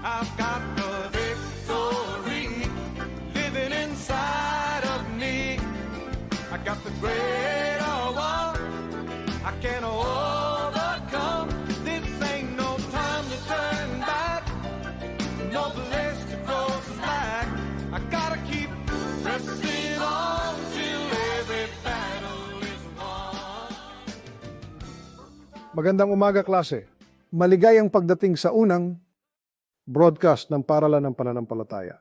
I've got the victory living inside of me. I got the greater one. I can overcome. This ain't no time to turn back. No place to go slack. I gotta keep pressing on till every battle is won. Magandang umaga klase. Maligayang pagdating sa unang broadcast ng Paralan ng Pananampalataya.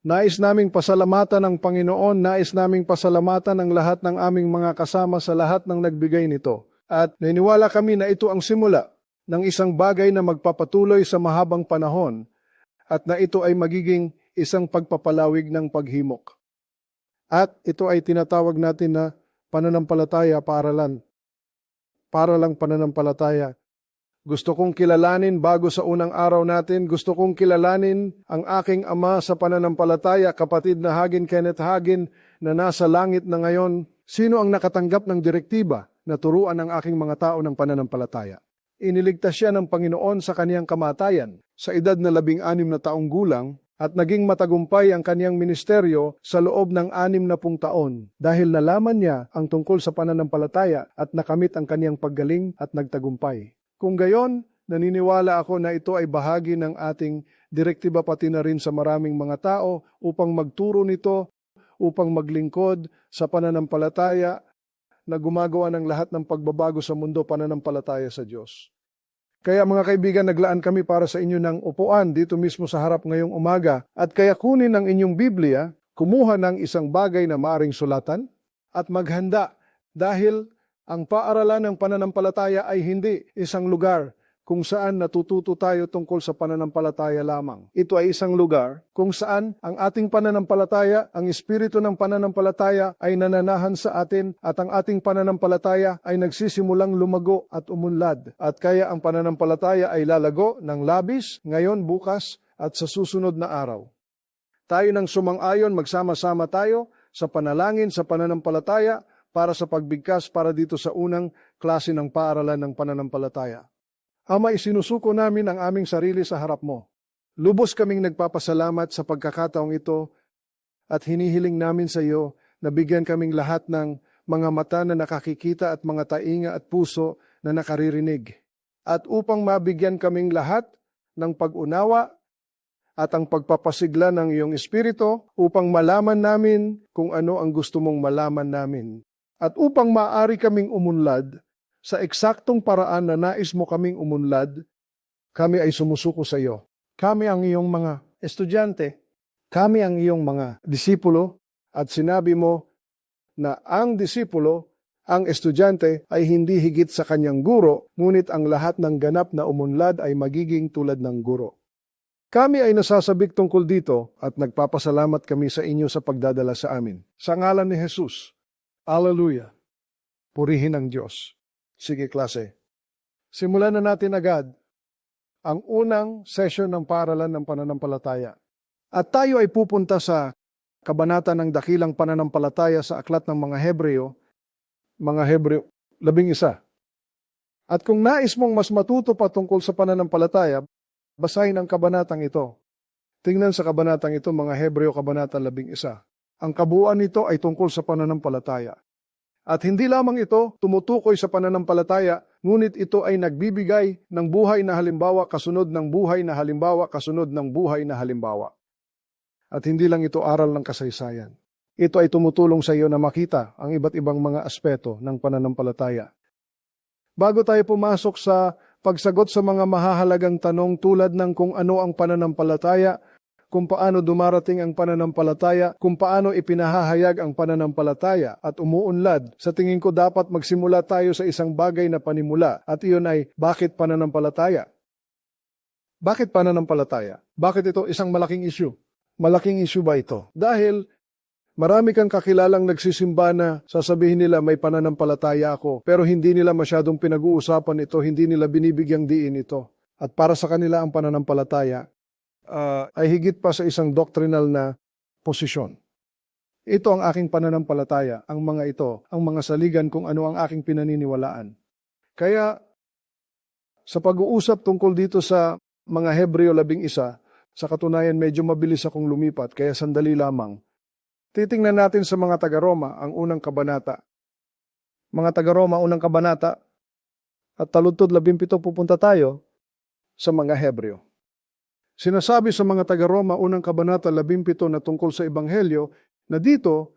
Nais naming pasalamatan ng Panginoon, nais naming pasalamatan ang lahat ng aming mga kasama sa lahat ng nagbigay nito. At naniniwala kami na ito ang simula ng isang bagay na magpapatuloy sa mahabang panahon at na ito ay magiging isang pagpapalawig ng paghimok. At ito ay tinatawag natin na pananampalataya paaralan para lang pananampalataya. Gusto kong kilalanin bago sa unang araw natin, gusto kong kilalanin ang aking ama sa pananampalataya, kapatid na Hagin Kenneth Hagin na nasa langit na ngayon. Sino ang nakatanggap ng direktiba na turuan ang aking mga tao ng pananampalataya? Iniligtas siya ng Panginoon sa kaniyang kamatayan sa edad na labing anim na taong gulang at naging matagumpay ang kaniyang ministeryo sa loob ng anim na pung taon dahil nalaman niya ang tungkol sa pananampalataya at nakamit ang kaniyang paggaling at nagtagumpay. Kung gayon, naniniwala ako na ito ay bahagi ng ating direktiba pati na rin sa maraming mga tao upang magturo nito, upang maglingkod sa pananampalataya na gumagawa ng lahat ng pagbabago sa mundo pananampalataya sa Diyos. Kaya mga kaibigan, naglaan kami para sa inyo ng upuan dito mismo sa harap ngayong umaga at kaya kunin ang inyong Biblia, kumuha ng isang bagay na maaring sulatan at maghanda dahil ang paaralan ng pananampalataya ay hindi isang lugar kung saan natututo tayo tungkol sa pananampalataya lamang. Ito ay isang lugar kung saan ang ating pananampalataya, ang espiritu ng pananampalataya ay nananahan sa atin at ang ating pananampalataya ay nagsisimulang lumago at umunlad. At kaya ang pananampalataya ay lalago ng labis, ngayon, bukas at sa susunod na araw. Tayo nang sumang-ayon, magsama-sama tayo sa panalangin, sa pananampalataya, para sa pagbigkas para dito sa unang klase ng paaralan ng pananampalataya. Ama, isinusuko namin ang aming sarili sa harap mo. Lubos kaming nagpapasalamat sa pagkakataong ito at hinihiling namin sa iyo na bigyan kaming lahat ng mga mata na nakakikita at mga tainga at puso na nakaririnig. At upang mabigyan kaming lahat ng pag-unawa at ang pagpapasigla ng iyong espiritu upang malaman namin kung ano ang gusto mong malaman namin. At upang maaari kaming umunlad sa eksaktong paraan na nais mo kaming umunlad, kami ay sumusuko sa iyo. Kami ang iyong mga estudyante. Kami ang iyong mga disipulo at sinabi mo na ang disipulo, ang estudyante ay hindi higit sa kanyang guro, ngunit ang lahat ng ganap na umunlad ay magiging tulad ng guro. Kami ay nasasabik tungkol dito at nagpapasalamat kami sa inyo sa pagdadala sa amin. Sa ngalan ni Jesus. Alleluia. Purihin ang Diyos. Sige klase. Simulan na natin agad ang unang session ng paralan ng pananampalataya. At tayo ay pupunta sa kabanata ng dakilang pananampalataya sa aklat ng mga Hebreo, mga Hebreo, labing isa. At kung nais mong mas matuto pa tungkol sa pananampalataya, basahin ang kabanatang ito. Tingnan sa kabanatang ito, mga Hebreo, kabanata labing isa. Ang kabuuan nito ay tungkol sa pananampalataya. At hindi lamang ito tumutukoy sa pananampalataya, ngunit ito ay nagbibigay ng buhay na halimbawa kasunod ng buhay na halimbawa kasunod ng buhay na halimbawa. At hindi lang ito aral ng kasaysayan. Ito ay tumutulong sa iyo na makita ang iba't ibang mga aspeto ng pananampalataya. Bago tayo pumasok sa pagsagot sa mga mahahalagang tanong tulad ng kung ano ang pananampalataya, kung paano dumarating ang pananampalataya, kung paano ipinahahayag ang pananampalataya at umuunlad, sa tingin ko dapat magsimula tayo sa isang bagay na panimula at iyon ay bakit pananampalataya? Bakit pananampalataya? Bakit ito isang malaking issue? Malaking issue ba ito? Dahil marami kang kakilalang nagsisimba na sasabihin nila may pananampalataya ako pero hindi nila masyadong pinag-uusapan ito, hindi nila binibigyang diin ito. At para sa kanila ang pananampalataya ah, ay higit pa sa isang doctrinal na posisyon. Ito ang aking pananampalataya, ang mga ito, ang mga saligan kung ano ang aking pinaniniwalaan. Kaya sa pag-uusap tungkol dito sa mga Hebreo labing isa, sa katunayan medyo mabilis akong lumipat, kaya sandali lamang. Titingnan natin sa mga taga-Roma ang unang kabanata. Mga taga-Roma, unang kabanata, at taludtod labing pito pupunta tayo sa mga Hebreo. Sinasabi sa mga taga-Roma, unang kabanata labing pito na tungkol sa Ebanghelyo, na dito,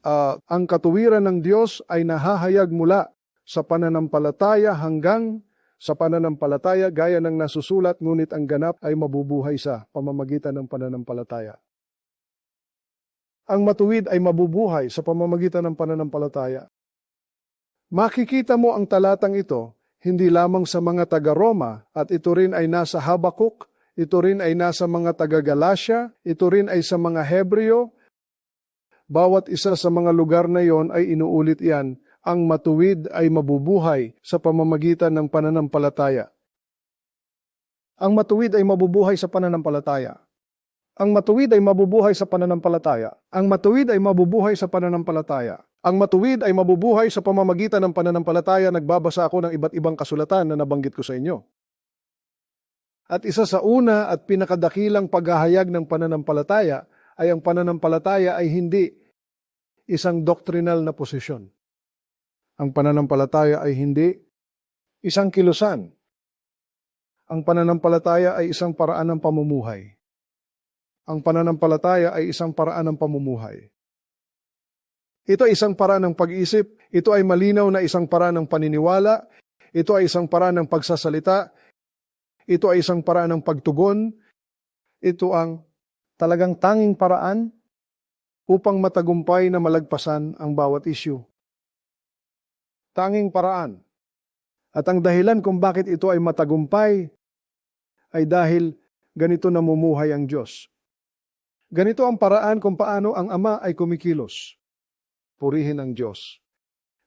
ah, ang katuwiran ng Diyos ay nahahayag mula sa pananampalataya hanggang sa pananampalataya gaya ng nasusulat ngunit ang ganap ay mabubuhay sa pamamagitan ng pananampalataya. Ang matuwid ay mabubuhay sa pamamagitan ng pananampalataya. Makikita mo ang talatang ito hindi lamang sa mga taga-Roma at ito rin ay nasa Habakuk, ito rin ay nasa mga taga-Galasya, ito rin ay sa mga Hebreo. Bawat isa sa mga lugar na yon ay inuulit yan ang matuwid ay mabubuhay sa pamamagitan ng pananampalataya. Ang matuwid ay mabubuhay sa pananampalataya. Ang matuwid ay mabubuhay sa pananampalataya. Ang matuwid ay mabubuhay sa pananampalataya. Ang matuwid ay mabubuhay sa pamamagitan ng pananampalataya. Nagbabasa ako ng iba't ibang kasulatan na nabanggit ko sa inyo. At isa sa una at pinakadakilang paghahayag ng pananampalataya ay ang pananampalataya ay hindi isang doctrinal na posisyon ang pananampalataya ay hindi isang kilusan. Ang pananampalataya ay isang paraan ng pamumuhay. Ang pananampalataya ay isang paraan ng pamumuhay. Ito ay isang paraan ng pag-iisip, ito ay malinaw na isang paraan ng paniniwala, ito ay isang paraan ng pagsasalita, ito ay isang paraan ng pagtugon, ito ang talagang tanging paraan upang matagumpay na malagpasan ang bawat issue tanging paraan. At ang dahilan kung bakit ito ay matagumpay ay dahil ganito namumuhay ang Diyos. Ganito ang paraan kung paano ang Ama ay kumikilos. Purihin ang Diyos.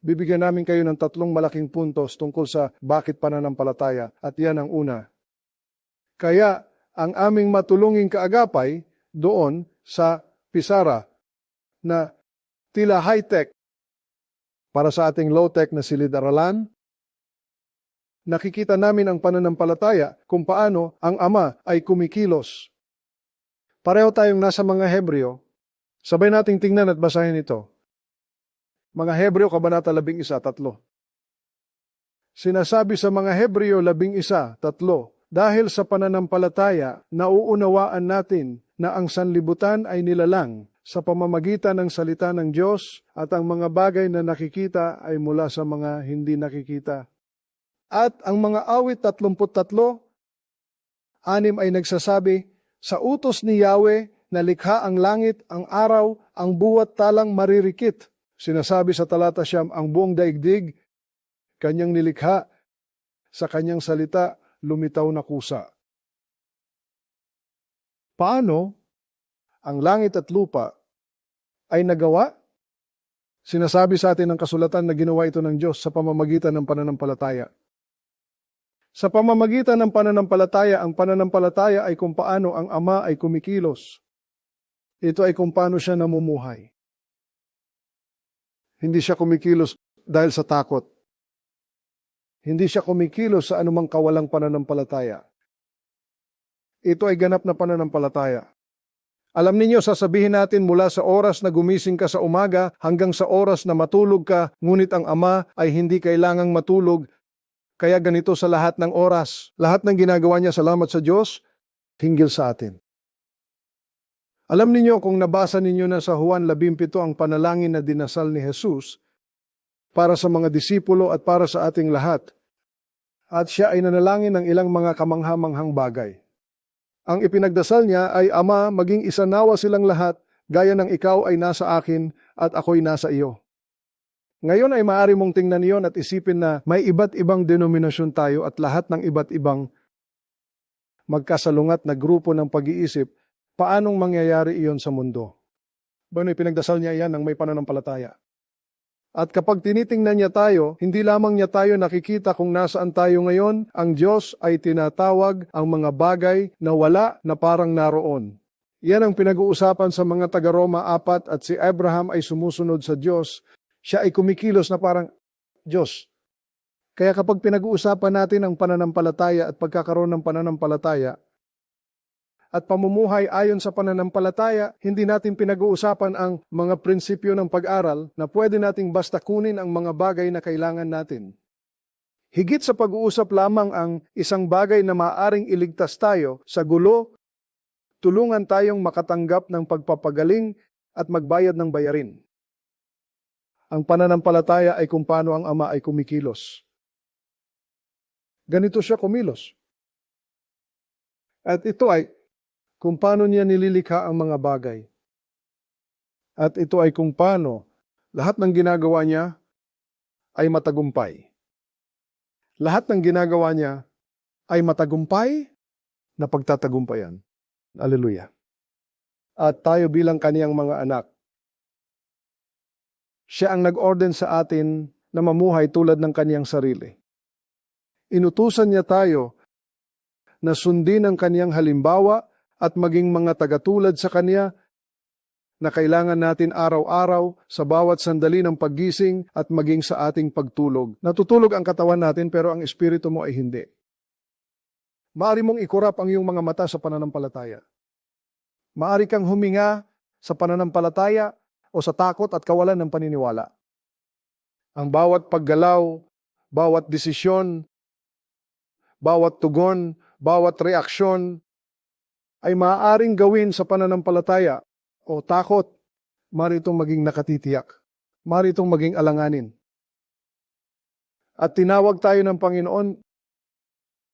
Bibigyan namin kayo ng tatlong malaking puntos tungkol sa bakit pananampalataya at yan ang una. Kaya ang aming matulunging kaagapay doon sa Pisara na tila high-tech para sa ating low-tech na silid-aralan, nakikita namin ang pananampalataya kung paano ang Ama ay kumikilos. Pareho tayong nasa mga Hebreo. Sabay nating tingnan at basahin ito. Mga Hebreo, Kabanata 11, tatlo. Sinasabi sa mga Hebreo 11, tatlo, dahil sa pananampalataya, nauunawaan natin na ang sanlibutan ay nilalang sa pamamagitan ng salita ng Diyos at ang mga bagay na nakikita ay mula sa mga hindi nakikita. At ang mga awit 33, anim ay nagsasabi, sa utos ni Yahweh na likha ang langit, ang araw, ang buwat talang maririkit. Sinasabi sa talata siyam, ang buong daigdig, kanyang nilikha, sa kanyang salita, lumitaw na kusa. Paano ang langit at lupa ay nagawa? Sinasabi sa atin ng kasulatan na ginawa ito ng Diyos sa pamamagitan ng pananampalataya. Sa pamamagitan ng pananampalataya, ang pananampalataya ay kung paano ang Ama ay kumikilos. Ito ay kung paano siya namumuhay. Hindi siya kumikilos dahil sa takot. Hindi siya kumikilos sa anumang kawalang pananampalataya. Ito ay ganap na pananampalataya. Alam ninyo, sasabihin natin mula sa oras na gumising ka sa umaga hanggang sa oras na matulog ka, ngunit ang Ama ay hindi kailangang matulog. Kaya ganito sa lahat ng oras, lahat ng ginagawa niya salamat sa Diyos, hinggil sa atin. Alam ninyo kung nabasa ninyo na sa Juan 17 ang panalangin na dinasal ni Jesus para sa mga disipulo at para sa ating lahat. At siya ay nanalangin ng ilang mga kamanghamanghang bagay. Ang ipinagdasal niya ay, Ama, maging isa nawa silang lahat, gaya ng ikaw ay nasa akin at ako'y nasa iyo. Ngayon ay maaari mong tingnan iyon at isipin na may iba't ibang denominasyon tayo at lahat ng iba't ibang magkasalungat na grupo ng pag-iisip, paanong mangyayari iyon sa mundo? Bueno, ipinagdasal niya iyan ng may pananampalataya. At kapag tinitingnan niya tayo, hindi lamang niya tayo nakikita kung nasaan tayo ngayon, ang Diyos ay tinatawag ang mga bagay na wala na parang naroon. Yan ang pinag-uusapan sa mga taga-Roma 4 at si Abraham ay sumusunod sa Diyos. Siya ay kumikilos na parang, Diyos, Kaya kapag pinag-uusapan natin ang pananampalataya at pagkakaroon ng pananampalataya, at pamumuhay ayon sa pananampalataya, hindi natin pinag-uusapan ang mga prinsipyo ng pag-aral na pwede nating basta kunin ang mga bagay na kailangan natin. Higit sa pag-uusap lamang ang isang bagay na maaring iligtas tayo sa gulo, tulungan tayong makatanggap ng pagpapagaling at magbayad ng bayarin. Ang pananampalataya ay kung paano ang ama ay kumikilos. Ganito siya kumilos. At ito ay kung paano niya nililikha ang mga bagay. At ito ay kung paano lahat ng ginagawa niya ay matagumpay. Lahat ng ginagawa niya ay matagumpay na pagtatagumpayan. Aleluya. At tayo bilang kaniyang mga anak, siya ang nag-orden sa atin na mamuhay tulad ng kaniyang sarili. Inutusan niya tayo na sundin ang kaniyang halimbawa at maging mga tagatulad sa Kanya na kailangan natin araw-araw sa bawat sandali ng paggising at maging sa ating pagtulog. Natutulog ang katawan natin pero ang espiritu mo ay hindi. Maari mong ikurap ang iyong mga mata sa pananampalataya. Maari kang huminga sa pananampalataya o sa takot at kawalan ng paniniwala. Ang bawat paggalaw, bawat desisyon, bawat tugon, bawat reaksyon ay maaaring gawin sa pananampalataya o takot, mari itong maging nakatitiyak. Mari itong maging alanganin. At tinawag tayo ng Panginoon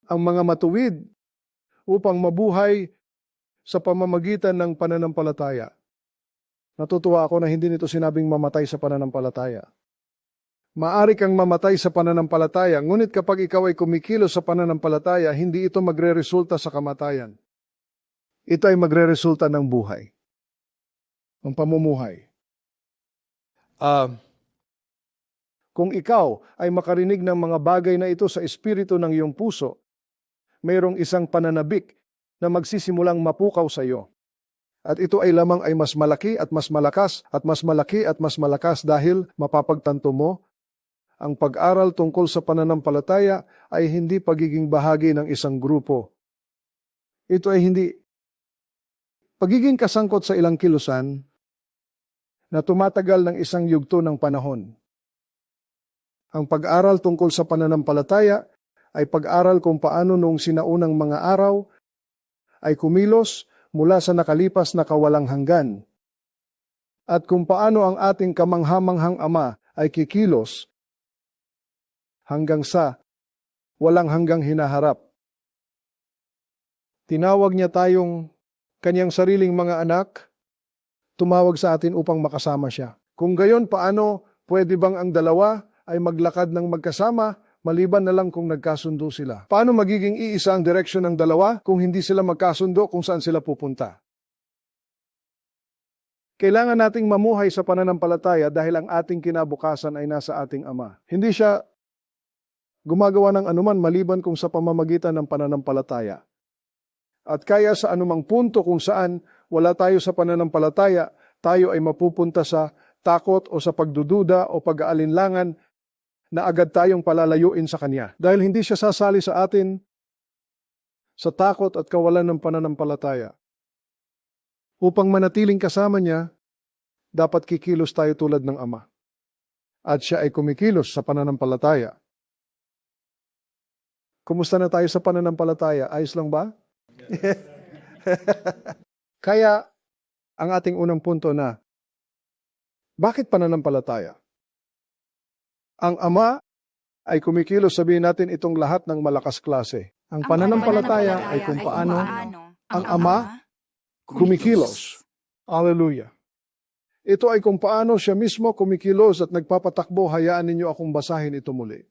ang mga matuwid upang mabuhay sa pamamagitan ng pananampalataya. Natutuwa ako na hindi nito sinabing mamatay sa pananampalataya. Maari kang mamatay sa pananampalataya, ngunit kapag ikaw ay kumikilos sa pananampalataya, hindi ito magre-resulta sa kamatayan ito ay magre-resulta ng buhay. Ng pamumuhay. Ah, kung ikaw ay makarinig ng mga bagay na ito sa espiritu ng iyong puso, mayroong isang pananabik na magsisimulang mapukaw sa iyo. At ito ay lamang ay mas malaki at mas malakas at mas malaki at mas malakas dahil mapapagtanto mo ang pag-aral tungkol sa pananampalataya ay hindi pagiging bahagi ng isang grupo. Ito ay hindi Pagiging kasangkot sa ilang kilusan na tumatagal ng isang yugto ng panahon. Ang pag-aral tungkol sa pananampalataya ay pag-aral kung paano noong sinaunang mga araw ay kumilos mula sa nakalipas na kawalang hanggan. At kung paano ang ating kamanghamanghang ama ay kikilos hanggang sa walang hanggang hinaharap. Tinawag niya tayong kanyang sariling mga anak, tumawag sa atin upang makasama siya. Kung gayon, paano pwede bang ang dalawa ay maglakad ng magkasama maliban na lang kung nagkasundo sila? Paano magiging iisa ang direksyon ng dalawa kung hindi sila magkasundo kung saan sila pupunta? Kailangan nating mamuhay sa pananampalataya dahil ang ating kinabukasan ay nasa ating Ama. Hindi siya gumagawa ng anuman maliban kung sa pamamagitan ng pananampalataya. At kaya sa anumang punto kung saan wala tayo sa pananampalataya, tayo ay mapupunta sa takot o sa pagdududa o pag-aalinlangan na agad tayong palalayuin sa Kanya. Dahil hindi siya sasali sa atin sa takot at kawalan ng pananampalataya. Upang manatiling kasama niya, dapat kikilos tayo tulad ng Ama. At siya ay kumikilos sa pananampalataya. Kumusta na tayo sa pananampalataya? Ayos lang ba? Kaya, ang ating unang punto na, bakit pananampalataya? Ang Ama ay kumikilos, sabihin natin itong lahat ng malakas klase. Ang pananampalataya ay kung paano ang Ama kumikilos. Hallelujah. Ito ay kung paano siya mismo kumikilos at nagpapatakbo, hayaan ninyo akong basahin ito muli.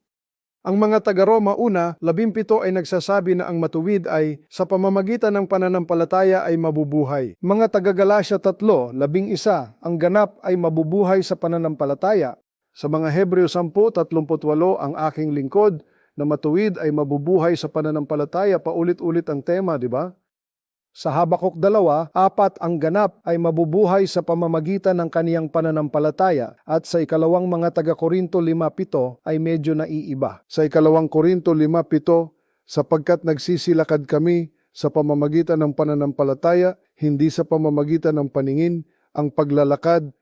Ang mga taga-Roma una, labimpito ay nagsasabi na ang matuwid ay sa pamamagitan ng pananampalataya ay mabubuhay. Mga taga-Galasya tatlo, labing isa, ang ganap ay mabubuhay sa pananampalataya. Sa mga Hebreo 10.38 ang aking lingkod na matuwid ay mabubuhay sa pananampalataya. Paulit-ulit ang tema, di ba? Sa Habakuk 2, apat ang ganap ay mabubuhay sa pamamagitan ng kaniyang pananampalataya at sa ikalawang mga taga-Korinto 5.7 ay medyo naiiba. Sa ikalawang Korinto 5.7, sapagkat nagsisilakad kami sa pamamagitan ng pananampalataya, hindi sa pamamagitan ng paningin, ang paglalakad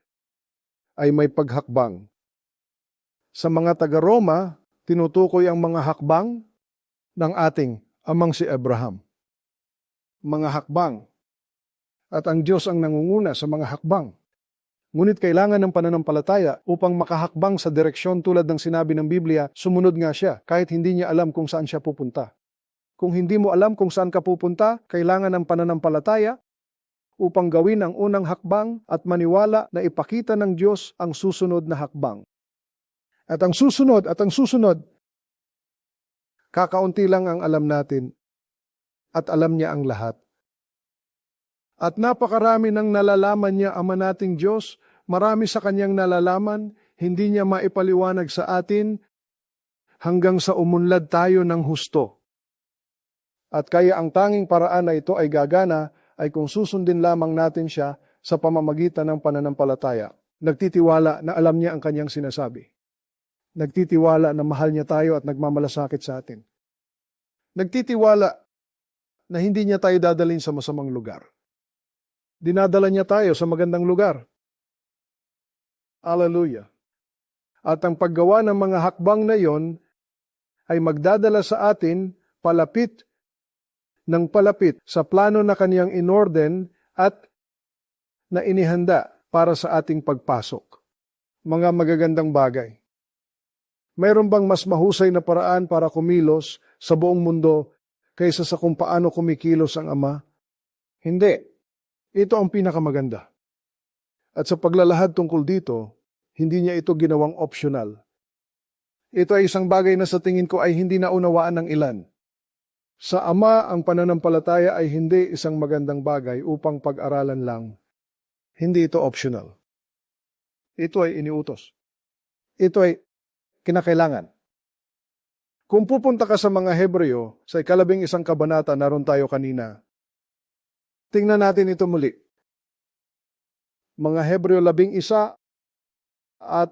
ay may paghakbang. Sa mga taga-Roma, tinutukoy ang mga hakbang ng ating amang si Abraham. Mga hakbang. At ang Diyos ang nangunguna sa mga hakbang. Ngunit kailangan ng pananampalataya upang makahakbang sa direksyon tulad ng sinabi ng Biblia, sumunod nga siya kahit hindi niya alam kung saan siya pupunta. Kung hindi mo alam kung saan ka pupunta, kailangan ng pananampalataya upang gawin ang unang hakbang at maniwala na ipakita ng Diyos ang susunod na hakbang. At ang susunod at ang susunod, kakaunti lang ang alam natin at alam niya ang lahat. At napakarami ng nalalaman niya ama nating Diyos, marami sa kanyang nalalaman, hindi niya maipaliwanag sa atin hanggang sa umunlad tayo ng husto. At kaya ang tanging paraan na ito ay gagana ay kung susundin lamang natin siya sa pamamagitan ng pananampalataya. Nagtitiwala na alam niya ang kanyang sinasabi. Nagtitiwala na mahal niya tayo at nagmamalasakit sa atin. Nagtitiwala na hindi niya tayo dadalhin sa masamang lugar. Dinadala niya tayo sa magandang lugar. Hallelujah. At ang paggawa ng mga hakbang na yon ay magdadala sa atin palapit ng palapit sa plano na kaniyang inorden at na inihanda para sa ating pagpasok. Mga magagandang bagay. Mayroon bang mas mahusay na paraan para kumilos sa buong mundo kaysa sa kung paano kumikilos ang Ama? Hindi. Ito ang pinakamaganda. At sa paglalahad tungkol dito, hindi niya ito ginawang optional. Ito ay isang bagay na sa tingin ko ay hindi naunawaan ng ilan. Sa Ama, ang pananampalataya ay hindi isang magandang bagay upang pag-aralan lang. Hindi ito optional. Ito ay iniutos. Ito ay kinakailangan. Kung pupunta ka sa mga Hebreo, sa ikalabing isang kabanata, naroon tayo kanina. Tingnan natin ito muli. Mga Hebreo labing isa at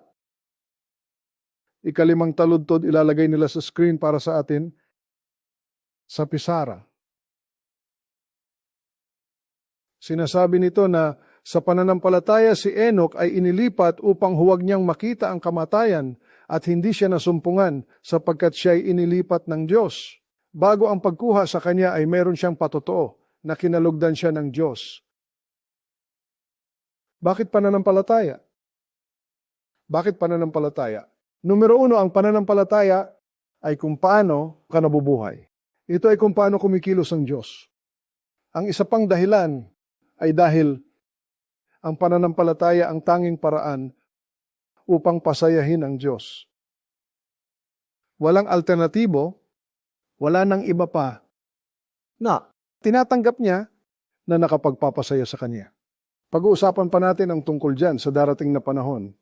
ikalimang taludtod ilalagay nila sa screen para sa atin sa Pisara. Sinasabi nito na sa pananampalataya si Enoch ay inilipat upang huwag niyang makita ang kamatayan at hindi siya nasumpungan sapagkat siya ay inilipat ng Diyos. Bago ang pagkuha sa kanya ay meron siyang patotoo na kinalugdan siya ng Diyos. Bakit pananampalataya? Bakit pananampalataya? Numero uno, ang pananampalataya ay kung paano ka nabubuhay. Ito ay kung paano kumikilos ang Diyos. Ang isa pang dahilan ay dahil ang pananampalataya ang tanging paraan upang pasayahin ang Diyos. Walang alternatibo, wala nang iba pa na tinatanggap niya na nakapagpapasaya sa Kanya. Pag-uusapan pa natin ang tungkol dyan sa darating na panahon.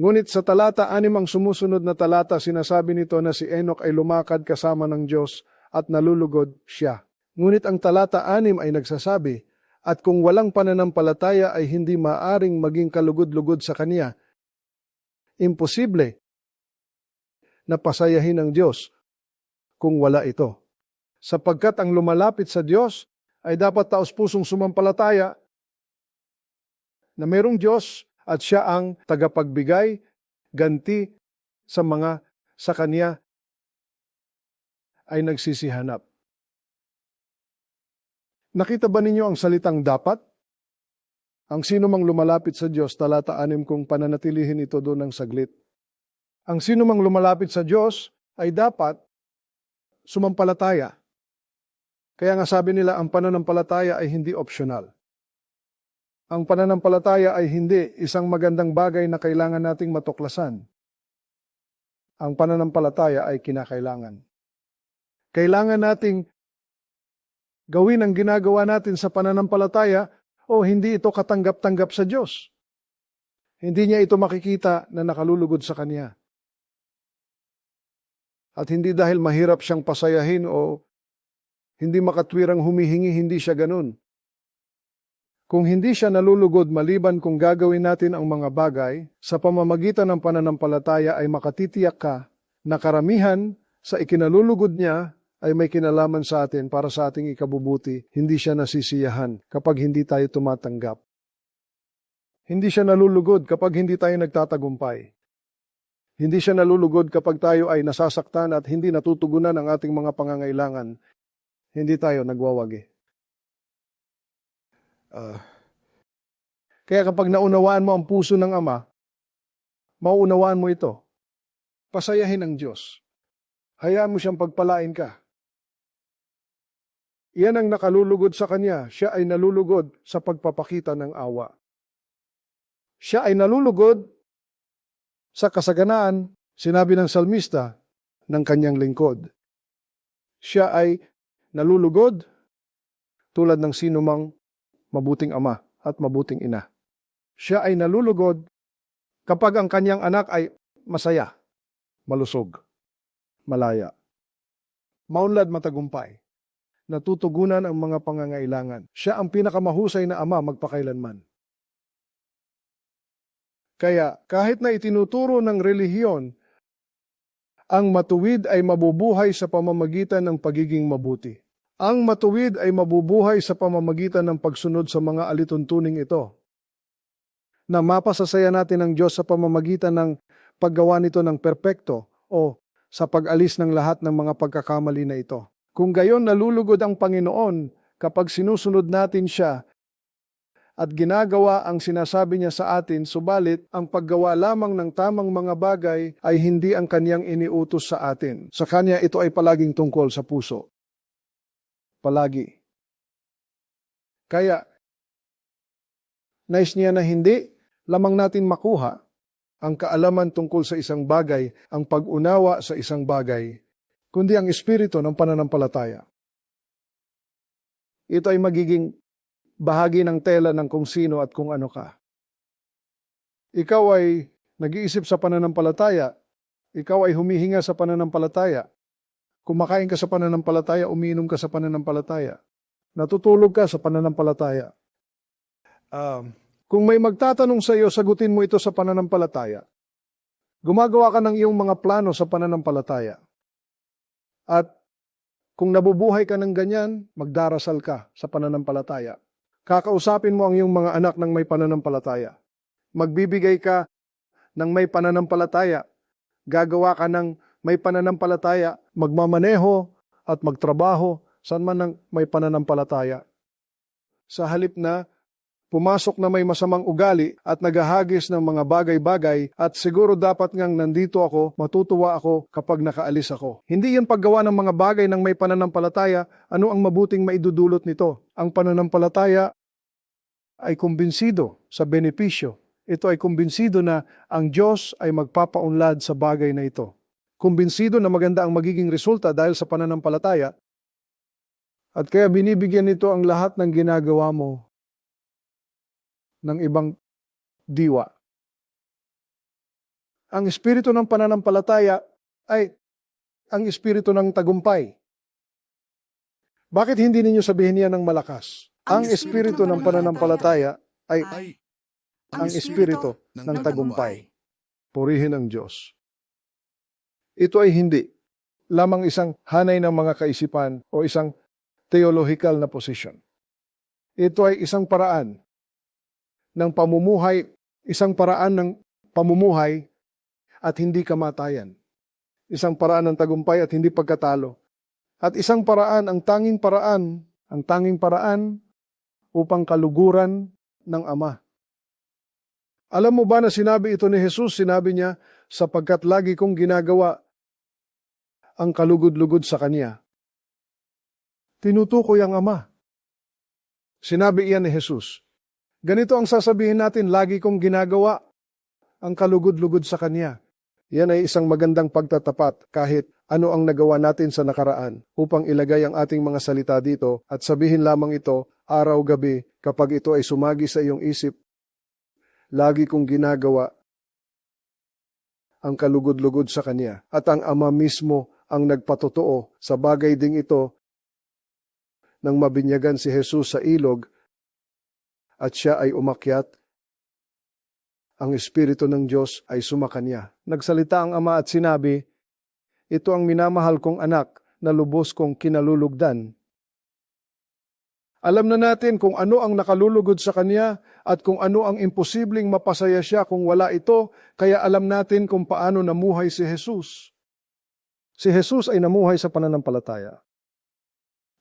Ngunit sa talata anim ang sumusunod na talata, sinasabi nito na si Enoch ay lumakad kasama ng Diyos at nalulugod siya. Ngunit ang talata anim ay nagsasabi, at kung walang pananampalataya ay hindi maaring maging kalugod-lugod sa Kanya. Imposible na pasayahin ng Diyos kung wala ito. Sapagkat ang lumalapit sa Diyos ay dapat taos-pusong sumampalataya na mayroong Diyos at siya ang tagapagbigay, ganti sa mga sa Kanya ay nagsisihanap. Nakita ba ninyo ang salitang dapat? Ang sino mang lumalapit sa Diyos, talata anim kung pananatilihin ito doon ng saglit. Ang sino mang lumalapit sa Diyos ay dapat sumampalataya. Kaya nga sabi nila, ang pananampalataya ay hindi optional. Ang pananampalataya ay hindi isang magandang bagay na kailangan nating matuklasan. Ang pananampalataya ay kinakailangan. Kailangan nating gawin ang ginagawa natin sa pananampalataya o hindi ito katanggap-tanggap sa Diyos. Hindi niya ito makikita na nakalulugod sa Kanya. At hindi dahil mahirap siyang pasayahin o hindi makatwirang humihingi, hindi siya ganun. Kung hindi siya nalulugod maliban kung gagawin natin ang mga bagay, sa pamamagitan ng pananampalataya ay makatitiyak ka na karamihan sa ikinalulugod niya ay may kinalaman sa atin para sa ating ikabubuti, hindi siya nasisiyahan kapag hindi tayo tumatanggap. Hindi siya nalulugod kapag hindi tayo nagtatagumpay. Hindi siya nalulugod kapag tayo ay nasasaktan at hindi natutugunan ang ating mga pangangailangan. Hindi tayo nagwawagi. Ah, kaya kapag naunawaan mo ang puso ng Ama, mauunawaan mo ito. Pasayahin ang Diyos. Hayaan mo siyang pagpalain ka. Iyan ang nakalulugod sa Kanya. Siya ay nalulugod sa pagpapakita ng awa. Siya ay nalulugod sa kasaganaan, sinabi ng salmista, ng kanyang lingkod. Siya ay nalulugod tulad ng sinumang mabuting ama at mabuting ina. Siya ay nalulugod kapag ang kanyang anak ay masaya, malusog, malaya, maunlad matagumpay, natutugunan ang mga pangangailangan. Siya ang pinakamahusay na ama magpakailanman. Kaya kahit na itinuturo ng relihiyon, ang matuwid ay mabubuhay sa pamamagitan ng pagiging mabuti. Ang matuwid ay mabubuhay sa pamamagitan ng pagsunod sa mga alituntuning ito. Na mapasasaya natin ang Diyos sa pamamagitan ng paggawa nito ng perpekto o sa pag-alis ng lahat ng mga pagkakamali na ito. Kung gayon nalulugod ang Panginoon kapag sinusunod natin siya at ginagawa ang sinasabi niya sa atin, subalit ang paggawa lamang ng tamang mga bagay ay hindi ang kanyang iniutos sa atin. Sa kanya ito ay palaging tungkol sa puso. Palagi. Kaya, nais niya na hindi lamang natin makuha ang kaalaman tungkol sa isang bagay, ang pag-unawa sa isang bagay, kundi ang espiritu ng pananampalataya. Ito ay magiging bahagi ng tela ng kung sino at kung ano ka. Ikaw ay nag-iisip sa pananampalataya. Ikaw ay humihinga sa pananampalataya. Kumakain ka sa pananampalataya, umiinom ka sa pananampalataya. Natutulog ka sa pananampalataya. Um, kung may magtatanong sa iyo, sagutin mo ito sa pananampalataya. Gumagawa ka ng iyong mga plano sa pananampalataya. At kung nabubuhay ka ng ganyan, magdarasal ka sa pananampalataya. Kakausapin mo ang iyong mga anak ng may pananampalataya. Magbibigay ka ng may pananampalataya. Gagawa ka ng may pananampalataya. Magmamaneho at magtrabaho saan man ng may pananampalataya. Sa halip na pumasok na may masamang ugali at naghahagis ng mga bagay-bagay at siguro dapat ngang nandito ako, matutuwa ako kapag nakaalis ako. Hindi yan paggawa ng mga bagay ng may pananampalataya, ano ang mabuting maidudulot nito? Ang pananampalataya ay kumbinsido sa benepisyo. Ito ay kumbinsido na ang Diyos ay magpapaunlad sa bagay na ito. Kumbinsido na maganda ang magiging resulta dahil sa pananampalataya at kaya binibigyan nito ang lahat ng ginagawa mo ng ibang diwa. Ang espiritu ng pananampalataya ay ang espiritu ng tagumpay. Bakit hindi ninyo sabihin yan ng malakas? Ang espiritu ng pananampalataya ay ay ang espiritu ng tagumpay. Purihin ang Diyos. Ito ay hindi lamang isang hanay ng mga kaisipan o isang theological na position. Ito ay isang paraan ng pamumuhay, isang paraan ng pamumuhay at hindi kamatayan. Isang paraan ng tagumpay at hindi pagkatalo. At isang paraan, ang tanging paraan, ang tanging paraan upang kaluguran ng Ama. Alam mo ba na sinabi ito ni Jesus? Sinabi niya, sapagkat lagi kong ginagawa ang kalugod-lugod sa Kanya. Tinutukoy ang Ama. Sinabi iyan ni Jesus. Ganito ang sasabihin natin, lagi kong ginagawa ang kalugod-lugod sa Kanya. Yan ay isang magandang pagtatapat kahit ano ang nagawa natin sa nakaraan upang ilagay ang ating mga salita dito at sabihin lamang ito araw-gabi kapag ito ay sumagi sa iyong isip. Lagi kong ginagawa ang kalugod-lugod sa Kanya at ang Ama mismo ang nagpatotoo sa bagay ding ito nang mabinyagan si Jesus sa ilog at siya ay umakyat, ang Espiritu ng Diyos ay sumakanya. Nagsalita ang Ama at sinabi, Ito ang minamahal kong anak na lubos kong kinalulugdan. Alam na natin kung ano ang nakalulugod sa Kanya at kung ano ang imposibleng mapasaya siya kung wala ito, kaya alam natin kung paano namuhay si Jesus. Si Jesus ay namuhay sa pananampalataya.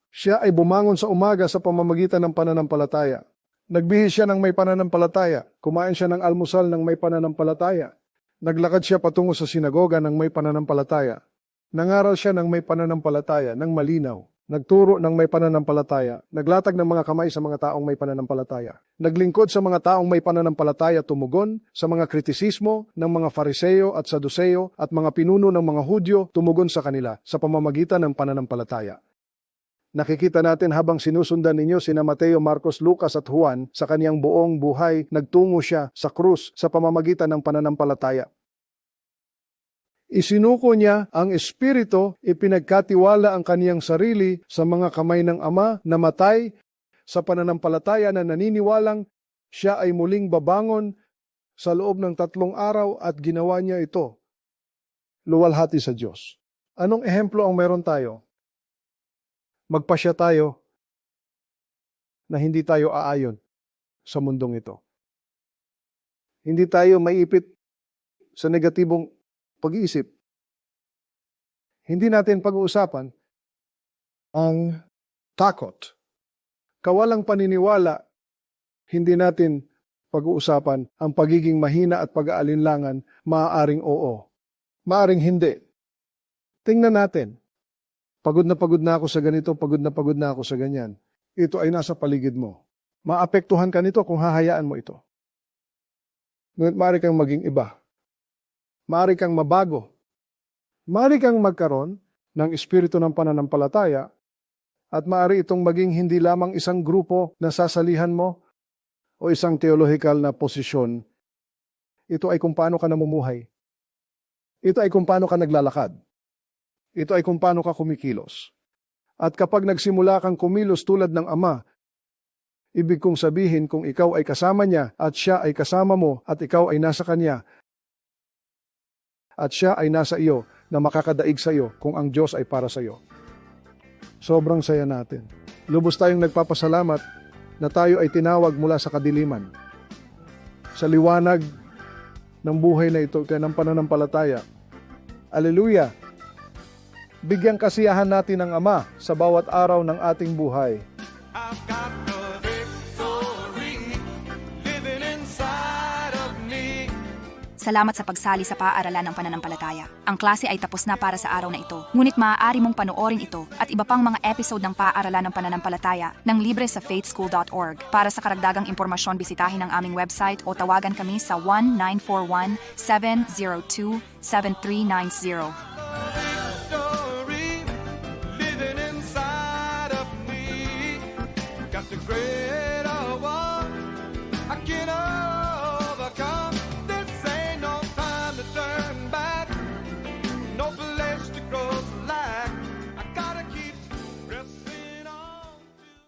Siya ay bumangon sa umaga sa pamamagitan ng pananampalataya. Nagbihis siya ng may pananampalataya. Kumain siya ng almusal ng may pananampalataya. Naglakad siya patungo sa sinagoga ng may pananampalataya. Nangaral siya ng may pananampalataya, ng malinaw. Nagturo ng may pananampalataya. Naglatag ng mga kamay sa mga taong may pananampalataya. Naglingkod sa mga taong may pananampalataya tumugon sa mga kritisismo ng mga fariseo at saduseyo at mga pinuno ng mga Hudyo tumugon sa kanila sa pamamagitan ng pananampalataya. Nakikita natin habang sinusundan ninyo sina Mateo, Marcos, Lucas at Juan sa kaniyang buong buhay, nagtungo siya sa krus sa pamamagitan ng pananampalataya. Isinuko niya ang Espiritu, ipinagkatiwala ang kaniyang sarili sa mga kamay ng Ama na matay sa pananampalataya na naniniwalang siya ay muling babangon sa loob ng tatlong araw at ginawa niya ito. Luwalhati sa Diyos. Anong ehemplo ang meron tayo? Magpasya tayo na hindi tayo aayon sa mundong ito. Hindi tayo maipit sa negatibong pag-iisip. Hindi natin pag-uusapan ang takot. Kawalang paniniwala, hindi natin pag-uusapan ang pagiging mahina at pag-aalinlangan, maaaring oo. Maaaring hindi. Tingnan natin. Pagod na pagod na ako sa ganito, pagod na pagod na ako sa ganyan. Ito ay nasa paligid mo. Maapektuhan ka nito kung hahayaan mo ito. Ngunit maaari kang maging iba. Maaari kang mabago. Maaari kang magkaroon ng espiritu ng pananampalataya at maaari itong maging hindi lamang isang grupo na sasalihan mo o isang theological na posisyon. Ito ay kung paano ka namumuhay. Ito ay kung paano ka naglalakad. Ito ay kung paano ka kumikilos. At kapag nagsimula kang kumilos tulad ng Ama, ibig kong sabihin kung ikaw ay kasama niya at siya ay kasama mo at ikaw ay nasa kanya, at siya ay nasa iyo na makakadaig sa iyo kung ang Diyos ay para sa iyo. Sobrang saya natin. Lubos tayong nagpapasalamat na tayo ay tinawag mula sa kadiliman. Sa liwanag ng buhay na ito kaya ng pananampalataya. Aleluya! Bigyang kasiyahan natin ang Ama sa bawat araw ng ating buhay. Salamat sa pagsali sa paaralan ng pananampalataya. Ang klase ay tapos na para sa araw na ito. Ngunit maaari mong panoorin ito at iba pang mga episode ng paaralan ng pananampalataya ng libre sa faithschool.org. Para sa karagdagang impormasyon, bisitahin ang aming website o tawagan kami sa 1941 702 7390.